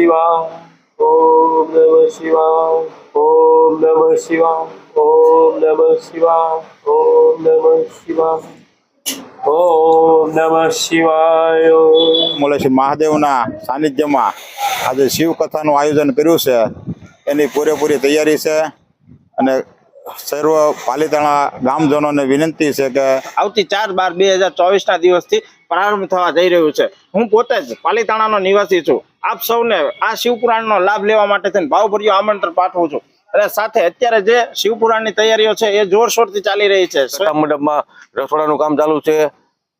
શિવાય, ઓમ નમઃ શિવાય, ઓમ નમઃ શિવાય, ઓમ નમઃ શિવાય, ઓમ નમઃ શિવાય, ઓમ નમઃ શિવાય. મુલેશ્વર મહાદેવના સાનિધ્યમાં આજે શિવ કથાનું આયોજન કર્યું છે. એની પૂરેપૂરી તૈયારી છે અને સર્વ પાલીતાણા ગામજનોને વિનંતી છે કે આવતી ચાર બાર બે હજાર ચોવીસ ના દિવસથી પ્રારંભ થવા જઈ રહ્યું છે. હું પોતે જ પાલીતાણાનો નિવાસી છું. આપ સૌને આ શિવપુરાણનો લાભ લેવા માટે થઈને ભાવભર્યું આમંત્રણ પાઠવું છું. અને સાથે અત્યારે જે શિવપુરાણની તૈયારીઓ છે એ જોરશોરથી ચાલી રહી છે. મંડપમાં રસોડાનું કામ ચાલુ છે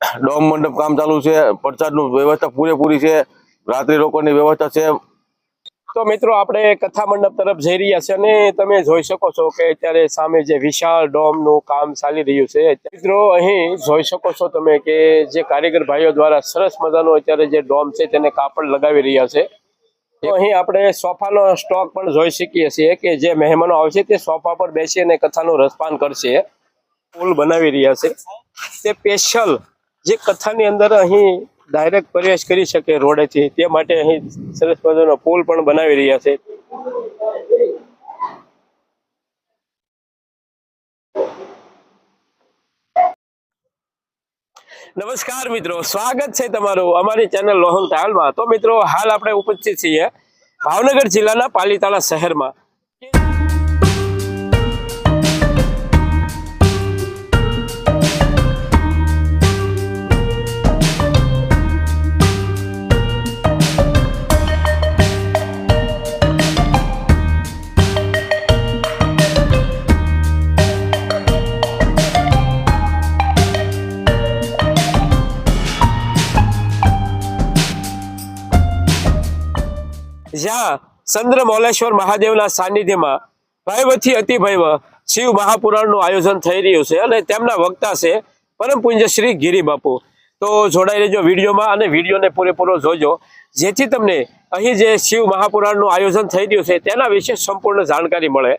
ડોમ મંડપ કામ ચાલુ છે પ્રસાદનું વ્યવસ્થા પૂરેપૂરી છે રાત્રિ રોકોની વ્યવસ્થા છે તો મિત્રો, આપણે કથા મંડપ તરફ જઈ રહ્યા છે અને તમે જોઈ શકો છો કે અત્યારે સામે જે વિશાળ ડોમનું કામ ચાલી રહ્યું છે. મિત્રો, અહીં જોઈ શકો છો તમે કે જે કારીગર ભાઈઓ દ્વારા સરસ મજાનો અત્યારે જે ડોમ છે તેને કાપડ લગાવી રહ્યા છે. તો અહીં આપણે સોફાનો સ્ટોક પણ જોઈ શકીએ છીએ કે જે મહેમાનો આવશે તે સોફા પર બેસી અને કથાનું રસપાન કરશે. પુલ બનાવી રહ્યા છે. તે સ્પેશિયલ જે કથાની અંદર અહીં ડાયરેક્ટ પ્રવેશ કરી શકે રોડેથી. તે માટે અહીં સરસ મજાનો પુલ પણ બનાવી રહ્યા છે. નમસ્કાર મિત્રો, સ્વાગત છે તમારું અમારી ચેનલ લોહંગ તાલમાં. તો મિત્રો, હાલ આપણે ઉપસ્થિત છીએ ભાવનગર જિલ્લાના પાલીતાણા શહેરમાં. ચંદ્ર મોલેશ્વર મહાદેવના સાનિધ્યમાં ભયવથી અતિ ભયવ શિવ મહાપુરાણનું આયોજન થઈ રહ્યું છે અને તેમના વક્તા છે પરમ પૂજ્ય શ્રી ગિરી બાપુ. તો જોડાઈ રહેજો વિડીયોમાં અને વિડીયોને પૂરેપૂરો જોજો. જેથી તમને અહીં જે શિવ મહાપુરાણનું આયોજન થઈ રહ્યું છે તેના વિશે સંપૂર્ણ જાણકારી મળે.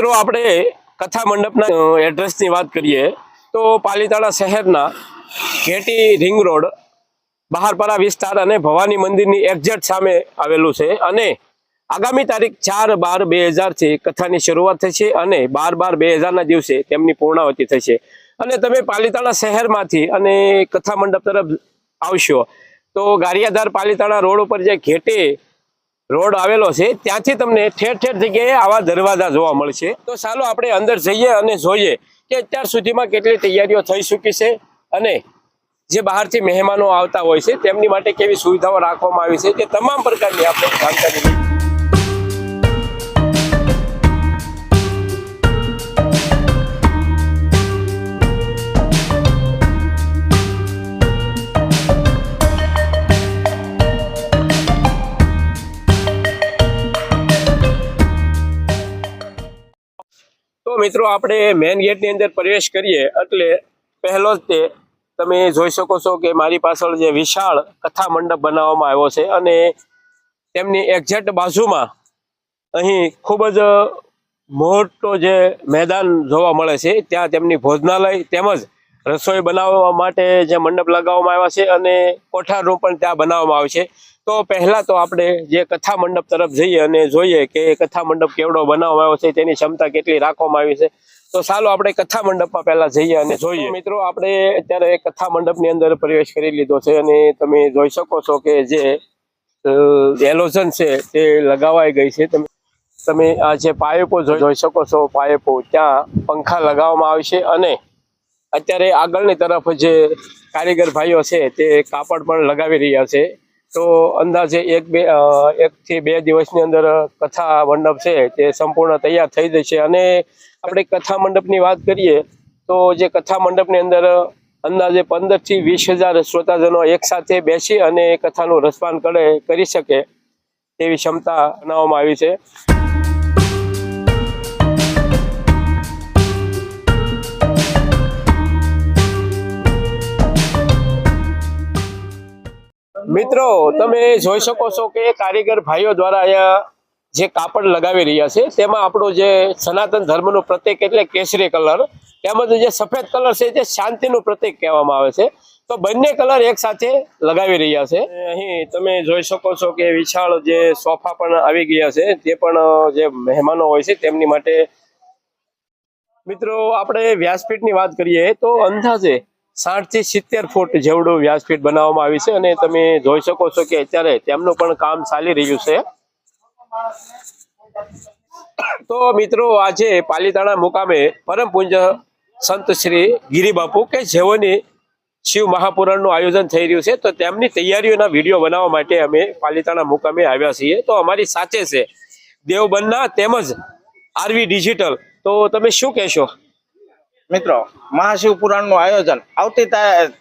મિત્રો, આપણે કથા મંડપના એડ્રેસની વાત કરીએ, તો પાલીતાણા શહેરના ઘેટી રિંગ રોડ બહારપરા વિસ્તાર અને ભવાની મંદિરની એક્ઝેક્ટ સામે આવેલું છે અને આગામી તારીખ ચાર બાર બે હજારથી કથાની શરૂઆત થશે અને બાર બાર બે હજારના દિવસે તેમની પૂર્ણાવતી થશે અને તમે પાલીતાણા શહેરમાંથી અને કથા મંડપ તરફ આવશો, તો ગારિયાધાર પાલીતાણા રોડ ઉપર જે ઘેટી રોડ આવેલો છે, ત્યાંથી તમને ઠેર ઠેર જગ્યાએ આવા દરવાજા જોવા મળશે. તો ચાલો આપણે અંદર જઈએ અને જોઈએ કે અત્યાર સુધીમાં કેટલી તૈયારીઓ થઈ ચૂકી છે અને જે બહારથી મહેમાનો આવતા હોય છે, તેમની માટે કેવી સુવિધાઓ રાખવામાં આવી છે, તે તમામ પ્રકારની આપણે જાણકારી મિત્રો, આપણે મેન ગેટની અંદર પ્રવેશ કરીએ એટલે પહેલો જ તે તમે જોઈ શકો છો કે મારી પાછળ જે વિશાળ કથા મંડપ બનાવવામાં આવ્યો છે અને તેમની એક્ઝેક્ટ બાજુમાં અહીં ખૂબ જ મોટો જે મેદાન જોવા મળે છે. ત્યાં તેમની ભોજનાલય તેમજ રસોઈ બનાવવા માટે જે મંડપ લગાવવામાં આવ્યા છે અને કોઠારનું પણ ત્યાં બનાવવામાં આવે છે. તો પહેલાં તો આપણે જે કથા મંડપ તરફ જઈએ અને જોઈએ કે કથા મંડપ કેવડો બનાવવામાં આવ્યો છે, તેની ક્ષમતા કેટલી રાખવામાં આવી છે. તો ચાલો આપણે કથા મંડપમાં પહેલાં જઈએ અને જોઈએ. મિત્રો, આપણે અત્યારે કથા મંડપની અંદર પ્રવેશ કરી લીધો છે અને તમે જોઈ શકો છો કે જે એલોઝન છે તે લગાવાઈ ગઈ છે. તમે તમે આ જે પાયપો જોઈ શકો છો પાયપો ત્યાં પંખા લગાવવામાં આવશે અને અત્યારે આગળની તરફ જે કારીગર ભાઈઓ છે તે કાપડ પણ લગાવી રહ્યા છે. તો અંદાજે એક બે એકથી બે દિવસની અંદર કથા મંડપ છે તે સંપૂર્ણ તૈયાર થઈ જશે. અને આપણે કથા મંડપની વાત કરીએ તો જે કથા મંડપની અંદર અંદાજે પંદરથી વીસ હજાર શ્રોતાજનો એક સાથે બેસી અને કથાનું રસપાન કરે, કરી શકે તેવી ક્ષમતા બનાવવામાં આવી છે. મિત્રો, તમે જોઈ શકો છો કે કારીગર ભાઈઓ દ્વારા અહીંયા જે કાપડ લગાવી રહ્યા છે, તેમાં આપણું જે સનાતન ધર્મનો પ્રતીક એટલે કેસરી કલર, તેમજ જે સફેદ કલર છે તે શાંતિનું પ્રતીક કહેવામાં આવે છે. તો બંને કલર એક સાથે લગાવી રહ્યા છે. અહીં તમે જોઈ શકો છો કે વિશાળ જે સોફા પણ આવી ગયા છે, તે પણ જે મહેમાનો હોય છે, તેમની માટે મિત્રો, આપણે વ્યાસપીઠની વાત કરીએ તો અંદાજે સાઠથી સિત્તેર ફૂટ જેવડું વ્યાસપીઠ બનાવવામાં આવી છે અને તમે જોઈ શકો છો કે અત્યારે તેમનું પણ કામ ચાલી રહ્યું છે. તો મિત્રો, આજે પાલીતાણા મુકામે પરમ પૂજ્ય સંત શ્રી ગિરિબાપુ કે જેઓની શિવ મહાપુરાણનું આયોજન થઈ રહ્યું છે, તો તેમની તૈયારીઓના વીડિયો બનાવવા માટે અમે પાલીતાણા મુકામે આવ્યા છીએ. તો અમારી સાથે છે દેવબનના તેમજ આરવી ડિજિટલ. તો તમે શું કહેશો? મિત્રો મહાશિવ પુરાણનું આયોજન આવતી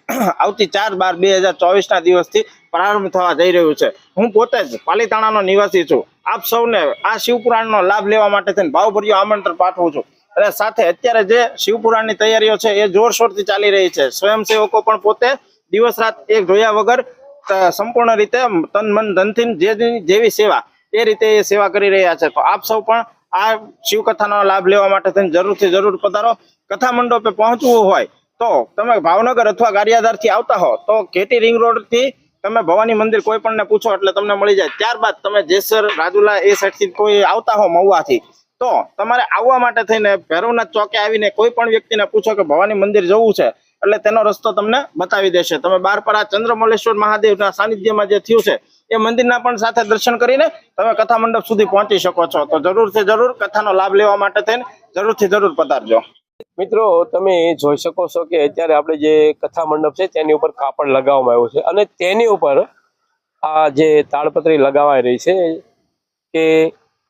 આવતી ચાર બાર બે હજાર ચોવીસના દિવસથી પ્રારંભ થવા જઈ રહ્યું છે. હું પોતે જ પાલીતાણાનો નિવાસી છું. આપ સૌને આ શિવપુરાણનો લાભ લેવા માટે થઈને ભાવભર્યું આમંત્રણ પાઠવું છું. અને સાથે અત્યારે જે શિવપુરાણની તૈયારીઓ છે, એ જોરશોરથી ચાલી રહી છે. સ્વયંસેવકો પણ પોતે દિવસ રાત એક જોયા વગર સંપૂર્ણ રીતે તન મન ધનથી જેવી સેવા એ રીતે એ સેવા કરી રહ્યા છે. તો આપ સૌ પણ આ શિવ કથાનો લાભ લેવા માટે થઈને જરૂરથી જરૂર પધારો. કથા મંડપે પહોંચવું હોય તો તમે ભાવનગર અથવા ગારિયાધારથી આવતા હો તો કેટી રિંગ રોડથી તમે ભવાની મંદિર કોઈ પણ પૂછો એટલે તમને મળી જાય. ત્યારબાદ તમે જેસર, રાજુલા એ સાઈડથી કોઈ આવતા હો મહુવાથી, તો તમારે આવવા માટે થઈને ભૈરવનાથ ચોકે આવીને કોઈ પણ વ્યક્તિને પૂછો કે ભવાની મંદિર જવું છે, એટલે તેનો રસ્તો તમને બતાવી દેશે. તમે બાર પર આ ચંદ્રમલેશ્વર મહાદેવના સાનિધ્યમાં જે થયું છે એ મંદિરના પણ સાથે દર્શન કરીને તમે કથા મંડપ સુધી પહોંચી શકો છો. તો જરૂરથી જરૂર કથાનો લાભ લેવા માટે થઈને જરૂરથી જરૂર પધારજો. મિત્રો, તમે જોઈ શકો છો કે અત્યારે આપણે જે કથા મંડપ છે તેની ઉપર કાપડ લગાવવામાં આવ્યું છે અને તેની ઉપર આ જે તાડપત્રી લગાવાઈ રહી છે કે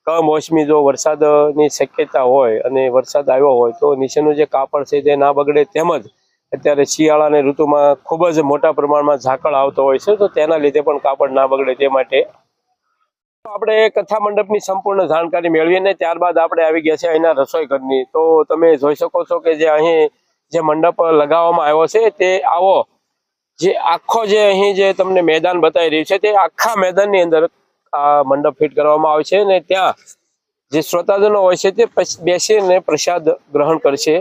કમોસમી જો વરસાદની શક્યતા હોય અને વરસાદ આવ્યો હોય તો નીચેનું જે કાપડ છે તે ના બગડે તેમજ અત્યારે શિયાળાની ઋતુમાં ખૂબ જ મોટા પ્રમાણમાં ઝાકળ આવતો હોય છે, તો તેના લીધે પણ કાપડ ના બગડે તે માટે. આપણે કથા મંડપની સંપૂર્ણ જાણકારી મેળવીને ત્યારબાદ આપણે આવી ગયા છે અહીંના રસોઈ ઘરની તો તમે જોઈ શકો છો કે જે અહીં જે મંડપ લગાવવામાં આવ્યો છે, તે આવો. જે આખો જે અહીં જે તમને મેદાન બતાવી રહ્યું છે, તે આખા મેદાનની અંદર આ મંડપ ફિટ કરવામાં આવે છે અને ત્યાં જે શ્રોતાજનો હોય છે તે બેસીને પ્રસાદ ગ્રહણ કરશે.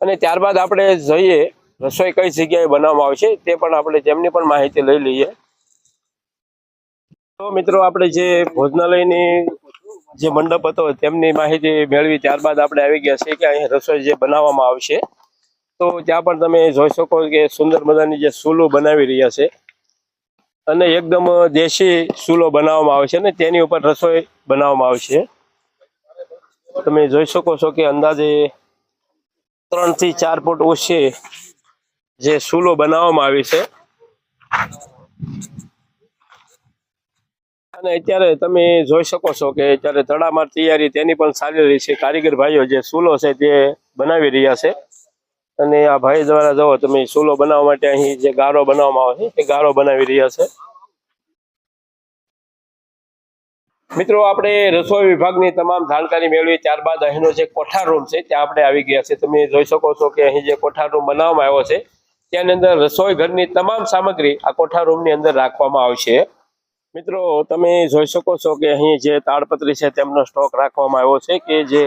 અને ત્યારબાદ આપણે જઈએ રસોઈ કઈ જગ્યાએ બનાવવામાં આવે છે તે પણ આપણે તેમની પણ માહિતી લઈ લઈએ. તો મિત્રો આપણે જે ભોજનાલયની જે મંડપ હતો તેમની માહિતી મેળવી ત્યારબાદ આપણે આવી ગયા છે કે અહીં રસોઈ જે બનાવવામાં આવશે તો ત્યાં પણ તમે જોઈ શકો કે સુંદર મજાની જે સૂલો બનાવી રહ્યા છે. અને એકદમ દેશી સૂલો બનાવવામાં આવે છે અને તેની ઉપર રસોઈ બનાવવામાં આવશે તમે જોઈ શકો છો કે અંદાજે ત્રણથી ચાર ફૂટ ઊંચી જે સૂલો બનાવવામાં આવી છે. અને અત્યારે તમે જોઈ શકો છો કે અત્યારે તડામાર તૈયારી તેની પણ ચાલી રહી છે. કારીગર ભાઈઓ જે સૂલો છે તે બનાવી રહ્યા છે. અને આ ભાઈ દ્વારા જુઓ તમે સૂલો બનાવવા માટે અહીં જે ગારો બનાવવામાં આવે છે તે ગારો બનાવી રહ્યા છે. મિત્રો, આપણે રસોઈ વિભાગની તમામ જાણકારી મેળવી, ત્યારબાદ અહીંનો જે કોઠાર રૂમ છે ત્યાં આપણે આવી ગયા છે. તમે જોઈ શકો છો કે અહીં જે કોઠાર રૂમ બનાવવામાં આવ્યો છે તેની અંદર રસોઈ ઘરની તમામ સામગ્રી આ કોઠા રૂમની અંદર રાખવામાં આવશે. મિત્રો તમે જોઈ શકો છો કે અહીં જે તાડપત્રી છે તેમનો સ્ટોક રાખવામાં આવ્યો છે કે જે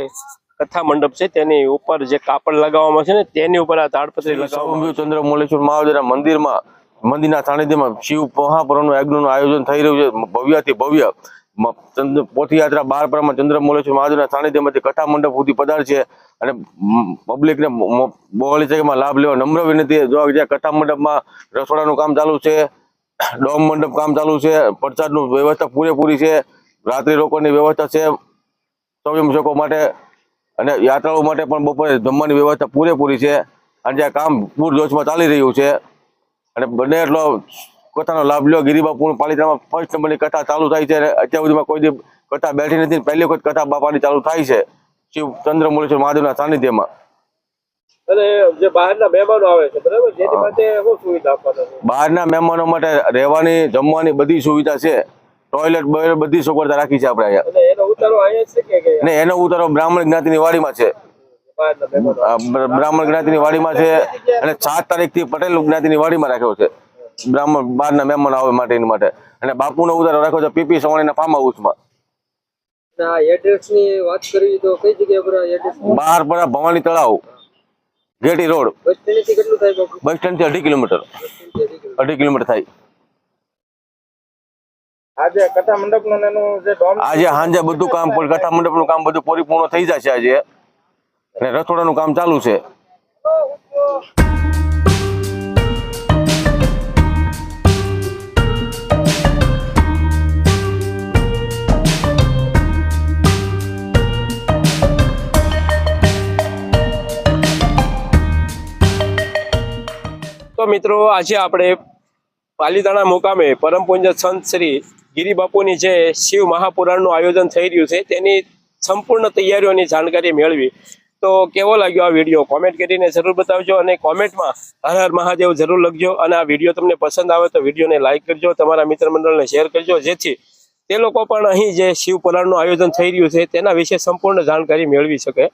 કથા મંડપ છે તેની ઉપર જે કાપડ લગાવવામાં છે ને તેની ઉપર આ તાડપત્રી લગાવવામાં ચંદ્ર મોલેશ્વર મહાદેવના મંદિરમાં મંદિરના સાનિધ્યમાં શિવ મહાપર્વનું યજ્ઞનું આયોજન થઈ રહ્યું છે. ભવ્યથી ભવ્ય. પોથયાત્રા બાર પરમાં ચંદ્ર મોલેશ્વર મહાદેવના સાનિધ્યમાંથી કથા મંડપ સુધી પધાર છે અને પબ્લિકને બહોળી જગ્યામાં લાભ લેવા નમ્ર વિનંતી જો જ્યાં કથા મંડપમાં રસોડાનું કામ ચાલુ છે, ડોમ મંડપ કામ ચાલુ છે, પ્રસાદનું વ્યવસ્થા પૂરેપૂરી છે, રાત્રિ રોકોની વ્યવસ્થા છે સ્વયંસેવકો માટે અને યાત્રાળુ માટે પણ બપોરે જમવાની વ્યવસ્થા પૂરેપૂરી છે. અને જ્યાં કામ પૂરજોશમાં ચાલી રહ્યું છે અને બને એટલો કથાનો લાભ લ્યો. ગિરિબાપુ પાલિતામાં ફર્સ્ટ નંબરની કથા ચાલુ થાય છે અને અત્યાર સુધીમાં કોઈ દી કથા બેઠી નથી. પહેલી વખત કથા બાપાની ચાલુ થાય છે. શિવ ચંદ્ર ચંદ્રમુલેશ્વર મહાદેવના સાનિધ્યમાં. અને જે બહારના મહેમાનો આવે છે બરાબર? જેની માટે શું સુવિધા આપવાના બહારના મહેમાનો માટે રહેવાની જમવાની બધી સુવિધા છે. ટોયલેટ બોયલેટ બધી સગવડતા રાખી છે આપણે અહીંયા. એનો ઉતારો અહીંયા છે કે અને એનો ઉતારો બ્રાહ્મણ જ્ઞાતિની વાડીમાં છે. બ્રાહ્મણ જ્ઞાતિની વાડીમાં છે. અને સાત તારીખથી પટેલ જ્ઞાતિની વાડીમાં રાખ્યો છે. બ્રાહ્મણ બહારના મહેમાન આવે માટે એની માટે. અને બાપુનો ઉતારો રાખ્યો છે પીપી સવાણીના ફાર્મ હાઉસમાં ની બહાર પર ભવાની તળાવ ઘેટી રોડ. બસ સ્ટેન્ડથી અઢી કિલોમીટર. અઢી કિલોમીટર. થાય. આજે કથા મંડપનું ને જે આજે સાંજે બધું કામ કથા મંડપનું કામ બધું પરિપૂર્ણ થઈ જશે આજે. અને રસોડાનું કામ ચાલુ છે. મિત્રો, આજે આપણે પાલીતાણા મુકામે પરમ પૂજ્ય સંત શ્રી ગિરિબાપુની જે શિવ મહાપુરાણનું આયોજન થઈ રહ્યું છે, તેની સંપૂર્ણ તૈયારીઓની જાણકારી મેળવી. તો કેવો લાગ્યો આ વીડિયો? કોમેન્ટ કરીને જરૂર બતાવજો અને કોમેન્ટમાં હર હર મહાદેવ જરૂર લખજો અને આ વીડિયો તમને પસંદ આવે તો વિડીયોને લાઇક કરજો, તમારા મિત્ર મંડળને શેર કરજો, જેથી તે લોકો પણ અહીં જે શિવ પુરાણનું આયોજન થઈ રહ્યું છે, તેના વિશે સંપૂર્ણ જાણકારી મેળવી શકે.